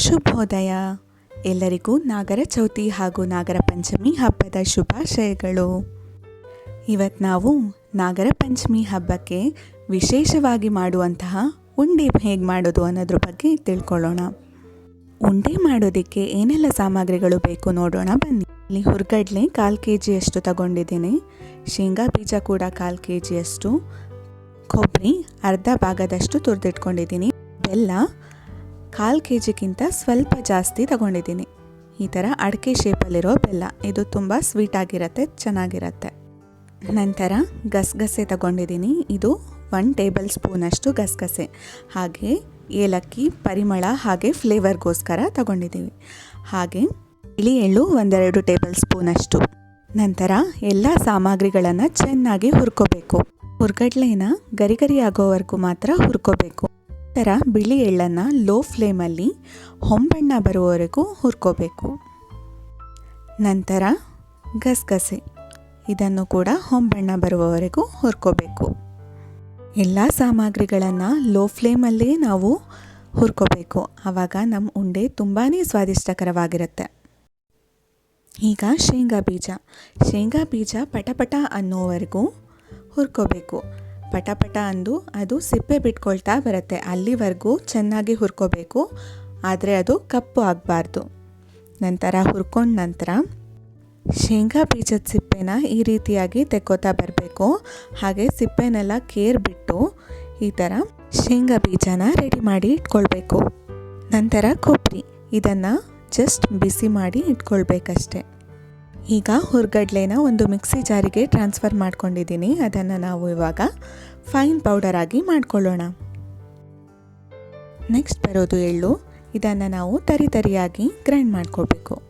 ಶುಭೋದಯ. ಎಲ್ಲರಿಗೂ ನಾಗರ ಚೌತಿ ಹಾಗೂ ನಾಗರ ಪಂಚಮಿ ಹಬ್ಬದ ಶುಭಾಶಯಗಳು. ಇವತ್ತು ನಾವು ನಾಗರ ಪಂಚಮಿ ಹಬ್ಬಕ್ಕೆ ವಿಶೇಷವಾಗಿ ಮಾಡುವಂತಹ ಉಂಡೆ ಹೇಗೆ ಮಾಡೋದು ಅನ್ನೋದ್ರ ಬಗ್ಗೆ ತಿಳ್ಕೊಳ್ಳೋಣ. ಉಂಡೆ ಮಾಡೋದಕ್ಕೆ ಏನೆಲ್ಲ ಸಾಮಗ್ರಿಗಳು ಬೇಕು ನೋಡೋಣ ಬನ್ನಿ. ಇಲ್ಲಿ ಹುರ್ಗಡ್ಲೆ ಕಾಲು ಕೆ ಜಿಯಷ್ಟು ತಗೊಂಡಿದ್ದೀನಿ. ಶೇಂಗಾ ಬೀಜ ಕೂಡ ಕಾಲು ಕೆ ಜಿಯಷ್ಟು ಕೊಬ್ಬರಿ ಅರ್ಧ ಭಾಗದಷ್ಟು ತುರಿದಿಟ್ಕೊಂಡಿದ್ದೀನಿ. ಬೆಲ್ಲ ಕಾಲು ಕೆ ಜಿಗಿಂತ ಸ್ವಲ್ಪ ಜಾಸ್ತಿ ತಗೊಂಡಿದ್ದೀನಿ. ಈ ಥರ ಅಡಿಕೆ ಶೇಪಲ್ಲಿರೋ ಬೆಲ್ಲ. ಇದು ತುಂಬ ಸ್ವೀಟಾಗಿರುತ್ತೆ ಚೆನ್ನಾಗಿರುತ್ತೆ. ನಂತರ ಗಸಗಸೆ ತಗೊಂಡಿದ್ದೀನಿ. ಇದು ಒನ್ ಟೇಬಲ್ ಸ್ಪೂನಷ್ಟು ಗಸಗಸೆ. ಹಾಗೆ ಏಲಕ್ಕಿ, ಪರಿಮಳ ಹಾಗೆ ಫ್ಲೇವರ್ಗೋಸ್ಕರ ತಗೊಂಡಿದ್ದೀವಿ. ಹಾಗೆ ಇಳಿ ಎಳ್ಳು ಒಂದೆರಡು ಟೇಬಲ್ ಸ್ಪೂನಷ್ಟು ನಂತರ ಎಲ್ಲ ಸಾಮಗ್ರಿಗಳನ್ನು ಚೆನ್ನಾಗಿ ಹುರ್ಕೋಬೇಕು. ಹುರ್ಗಡ್ಲೆನ ಗರಿಗರಿ ಗರಿ ಆಗೋವರೆಗೂ ಮಾತ್ರ ಹುರ್ಕೋಬೇಕು. ನಂತರ ಬಿಳಿ ಎಳ್ಳನ್ನು ಲೋ ಫ್ಲೇಮಲ್ಲಿ ಹೊಂಬಣ್ಣ ಬರುವವರೆಗೂ ಹುರ್ಕೋಬೇಕು. ನಂತರ ಗಸಗಸೆ. ಇದನ್ನು ಕೂಡ ಹೊಂಬಣ್ಣ ಬರುವವರೆಗೂ ಹುರ್ಕೋಬೇಕು. ಎಲ್ಲ ಸಾಮಗ್ರಿಗಳನ್ನು ಲೋ ಫ್ಲೇಮಲ್ಲೇ ನಾವು ಹುರ್ಕೋಬೇಕು. ಆವಾಗ ನಮ್ಮ ಉಂಡೆ ತುಂಬಾ ಸ್ವಾದಿಷ್ಟಕರವಾಗಿರುತ್ತೆ. ಈಗ ಶೇಂಗಾ ಬೀಜ. ಶೇಂಗಾ ಬೀಜ ಪಟಪಟ ಅನ್ನೋವರೆಗೂ ಹುರ್ಕೋಬೇಕು. ಪಟಪಟ ಅಂದು ಅದು ಸಿಪ್ಪೆ ಬಿಟ್ಕೊಳ್ತಾ ಬರುತ್ತೆ. ಅಲ್ಲಿವರೆಗೂ ಚೆನ್ನಾಗಿ ಹುರ್ಕೋಬೇಕು. ಆದರೆ ಅದು ಕಪ್ಪು ಆಗಬಾರ್ದು. ನಂತರ ಹುರ್ಕೊಂಡ ನಂತರ ಶೇಂಗಾ ಬೀಜದ ಸಿಪ್ಪೆನ ಈ ರೀತಿಯಾಗಿ ತೆಕ್ಕೋತಾ ಬರಬೇಕು. ಹಾಗೆ ಸಿಪ್ಪೆನೆಲ್ಲ ಕೇರ್ ಬಿಟ್ಟು ಈ ಥರ ಶೇಂಗಾ ಬೀಜನ ರೆಡಿ ಮಾಡಿ ಇಟ್ಕೊಳ್ಬೇಕು. ನಂತರ ಕೊಬ್ಬರಿ. ಇದನ್ನು ಜಸ್ಟ್ ಬಿಸಿ ಮಾಡಿ ಇಟ್ಕೊಳ್ಬೇಕಷ್ಟೆ. ಈಗ ಹುರ್ಗಡ್ಲೆನ ಒಂದು ಮಿಕ್ಸಿ ಜಾರಿಗೆ ಟ್ರಾನ್ಸ್ಫರ್ ಮಾಡ್ಕೊಂಡಿದ್ದೀನಿ. ಅದನ್ನು ನಾವು ಇವಾಗ ಫೈನ್ ಪೌಡರ್ ಆಗಿ ಮಾಡ್ಕೊಳ್ಳೋಣ. ನೆಕ್ಸ್ಟ್ ಬರೋದು ಎಳ್ಳು. ಇದನ್ನು ನಾವು ತರಿ ತರಿಯಾಗಿ ಗ್ರೈಂಡ್ ಮಾಡ್ಕೋಬೇಕು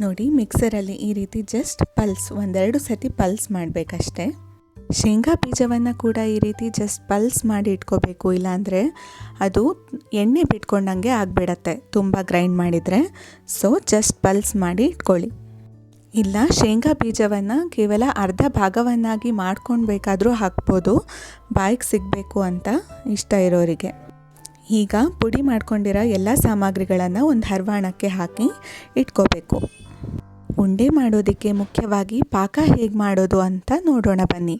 ನೋಡಿ, ಮಿಕ್ಸರಲ್ಲಿ ಈ ರೀತಿ ಜಸ್ಟ್ ಪಲ್ಸ್, ಒಂದೆರಡು ಸತಿ ಪಲ್ಸ್ ಮಾಡಬೇಕಷ್ಟೆ. ಶೇಂಗಾ ಬೀಜವನ್ನು ಕೂಡ ಈ ರೀತಿ ಜಸ್ಟ್ ಪಲ್ಸ್ ಮಾಡಿ ಇಟ್ಕೋಬೇಕು. ಇಲ್ಲಾಂದರೆ ಅದು ಎಣ್ಣೆ ಬಿಟ್ಕೊಂಡಂಗೆ ಆಗಿಬಿಡತ್ತೆ. ತುಂಬ ಗ್ರೈಂಡ್ ಮಾಡಿದರೆ. ಸೊ, ಜಸ್ಟ್ ಪಲ್ಸ್ ಮಾಡಿ ಇಟ್ಕೊಳ್ಳಿ. ಇಲ್ಲ, ಶೇಂಗಾ ಬೀಜವನ್ನು ಕೇವಲ ಅರ್ಧ ಭಾಗವನ್ನಾಗಿ ಮಾಡ್ಕೊಂಡು ಬೇಕಾದರೂ ಹಾಕ್ಬೋದು. ಬಾಯಿಗೆ ಸಿಗಬೇಕು ಅಂತ ಇಷ್ಟ ಇರೋರಿಗೆ. ಈಗ ಪುಡಿ ಮಾಡ್ಕೊಂಡಿರೋ ಎಲ್ಲ ಸಾಮಗ್ರಿಗಳನ್ನು ಒಂದು ಹರ್ವಾಣಕ್ಕೆ ಹಾಕಿ ಇಟ್ಕೋಬೇಕು. ಉಂಡೆ ಮಾಡೋದಕ್ಕೆ ಮುಖ್ಯವಾಗಿ ಪಾಕ ಹೇಗೆ ಮಾಡೋದು ಅಂತ ನೋಡೋಣ ಬನ್ನಿ.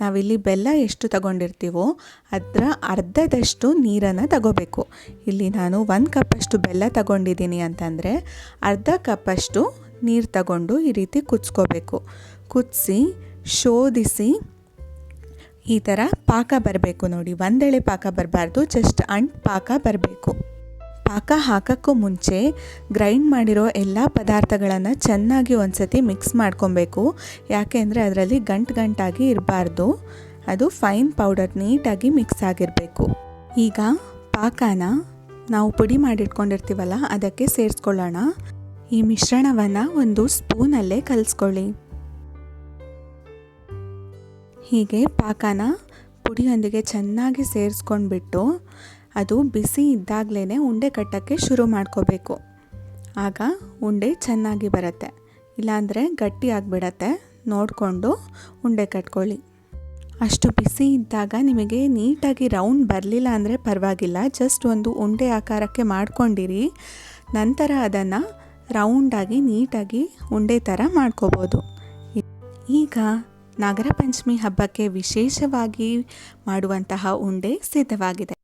ನಾವಿಲ್ಲಿ ಬೆಲ್ಲ ಎಷ್ಟು ತಗೊಂಡಿರ್ತೀವೋ ಅದರ ಅರ್ಧದಷ್ಟು ನೀರನ್ನು ತಗೋಬೇಕು. ಇಲ್ಲಿ ನಾನು ಒಂದು ಕಪ್ಪಷ್ಟು ಬೆಲ್ಲ ತಗೊಂಡಿದ್ದೀನಿ ಅಂತಂದರೆ ಅರ್ಧ ಕಪ್ಪಷ್ಟು ನೀರು ತಗೊಂಡು ಈ ರೀತಿ ಕುದಿಸ್ಕೋಬೇಕು. ಕುದಿಸಿ, ಶೋಧಿಸಿ, ಈ ಥರ ಪಾಕ ಬರಬೇಕು ನೋಡಿ. ಒಂದೆಳೆ ಪಾಕ ಬರಬಾರ್ದು, ಜಸ್ಟ್ ಅಂಡ್ ಪಾಕ ಬರಬೇಕು. ಪಾಕ ಹಾಕೋಕ್ಕೂ ಮುಂಚೆ ಗ್ರೈಂಡ್ ಮಾಡಿರೋ ಎಲ್ಲ ಪದಾರ್ಥಗಳನ್ನು ಚೆನ್ನಾಗಿ ಒಂದ್ಸತಿ ಮಿಕ್ಸ್ ಮಾಡ್ಕೊಬೇಕು. ಯಾಕೆಂದರೆ ಅದರಲ್ಲಿ ಗಂಟು ಗಂಟಾಗಿ ಇರಬಾರ್ದು. ಅದು ಫೈನ್ ಪೌಡರ್ ನೀಟಾಗಿ ಮಿಕ್ಸ್ ಆಗಿರಬೇಕು. ಈಗ ಪಾಕನ ನಾವು ಪುಡಿ ಮಾಡಿಟ್ಕೊಂಡಿರ್ತೀವಲ್ಲ, ಅದಕ್ಕೆ ಸೇರಿಸ್ಕೊಳ್ಳೋಣ. ಈ ಮಿಶ್ರಣವನ್ನು ಒಂದು ಸ್ಪೂನಲ್ಲೇ ಕಲಿಸ್ಕೊಳ್ಳಿ. ಹೀಗೆ ಪಾಕನ ಪುಡಿಯೊಂದಿಗೆ ಚೆನ್ನಾಗಿ ಸೇರಿಸ್ಕೊಂಡ್ಬಿಟ್ಟು ಅದು ಬಿಸಿ ಇದ್ದಾಗಲೇ ಉಂಡೆ ಕಟ್ಟೋಕ್ಕೆ ಶುರು ಮಾಡ್ಕೋಬೇಕು. ಆಗ ಉಂಡೆ ಚೆನ್ನಾಗಿ ಬರುತ್ತೆ. ಇಲ್ಲಾಂದರೆ ಗಟ್ಟಿ ಆಗಿಬಿಡತ್ತೆ. ನೋಡಿಕೊಂಡು ಉಂಡೆ ಕಟ್ಕೊಳ್ಳಿ. ಅಷ್ಟು ಬಿಸಿ ಇದ್ದಾಗ ನಿಮಗೆ ನೀಟಾಗಿ ರೌಂಡ್ ಬರಲಿಲ್ಲ ಅಂದರೆ ಪರವಾಗಿಲ್ಲ. ಜಸ್ಟ್ ಒಂದು ಉಂಡೆ ಆಕಾರಕ್ಕೆ ಮಾಡ್ಕೊಂಡಿರಿ. ನಂತರ ಅದನ್ನು ರೌಂಡಾಗಿ, ನೀಟಾಗಿ ಉಂಡೆ ಥರ ಮಾಡ್ಕೋಬೋದು. ಈಗ ನಾಗರ ಪಂಚಮಿ ಹಬ್ಬಕ್ಕೆ ವಿಶೇಷವಾಗಿ ಮಾಡುವಂತಹ ಉಂಡೆ ಸಿದ್ಧವಾಗಿದೆ.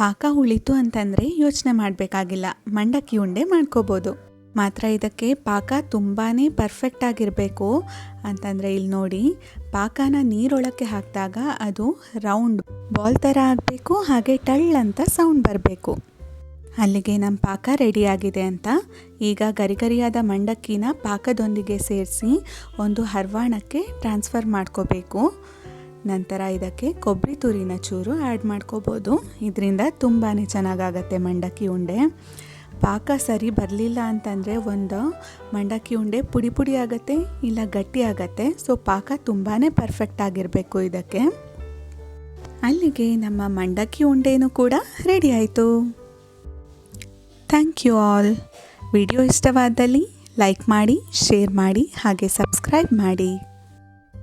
ಪಾಕ ಉಳಿತು ಅಂತಂದರೆ ಯೋಚನೆ ಮಾಡಬೇಕಾಗಿಲ್ಲ. ಮಂಡಕ್ಕಿ ಉಂಡೆ ಮಾಡ್ಕೋಬೋದು. ಮಾತ್ರ ಇದಕ್ಕೆ ಪಾಕ ತುಂಬಾ ಪರ್ಫೆಕ್ಟ್ ಆಗಿರಬೇಕು ಅಂತಂದರೆ ಇಲ್ಲಿ ನೋಡಿ, ಪಾಕನ ನೀರೊಳಕ್ಕೆ ಹಾಕಿದಾಗ ಅದು ರೌಂಡ್ ಬಾಲ್ ಥರ ಆಗಬೇಕು, ಹಾಗೆ ಟಳ್ ಅಂತ ಸೌಂಡ್ ಬರಬೇಕು. ಅಲ್ಲಿಗೆ ನಮ್ಮ ಪಾಕ ರೆಡಿಯಾಗಿದೆ ಅಂತ ಈಗ ಗರಿಗರಿಯಾದ ಮಂಡಕ್ಕಿನ ಪಾಕದೊಂದಿಗೆ ಸೇರಿಸಿ ಒಂದು ಹರ್ವಾಣಕ್ಕೆ ಟ್ರಾನ್ಸ್ಫರ್ ಮಾಡ್ಕೋಬೇಕು. ನಂತರ ಇದಕ್ಕೆ ಕೊಬ್ಬರಿ ತುರಿನ ಚೂರು ಆ್ಯಡ್ ಮಾಡ್ಕೋಬೋದು. ಇದರಿಂದ ತುಂಬಾ ಚೆನ್ನಾಗಾಗತ್ತೆ ಮಂಡಕ್ಕಿ ಉಂಡೆ. ಪಾಕ ಸರಿ ಬರಲಿಲ್ಲ ಅಂತಂದರೆ ಒಂದು ಮಂಡಕ್ಕಿ ಉಂಡೆ ಪುಡಿ ಪುಡಿ ಆಗುತ್ತೆ, ಇಲ್ಲ ಗಟ್ಟಿ ಆಗುತ್ತೆ. ಸೊ ಪಾಕ ತುಂಬಾ ಪರ್ಫೆಕ್ಟ್ ಆಗಿರಬೇಕು ಇದಕ್ಕೆ. ಅಲ್ಲಿಗೆ ನಮ್ಮ ಮಂಡಕ್ಕಿ ಉಂಡೆನೂ ಕೂಡ ರೆಡಿ ಆಯಿತು. Thank you all. ವಿಡಿಯೋ ಇಷ್ಟವಾದಲ್ಲಿ ಲೈಕ್ ಮಾಡಿ ಶೇರ್ ಮಾಡಿ ಹಾಗೆ ಸಬ್ಸ್ಕ್ರೈಬ್ ಮಾಡಿ.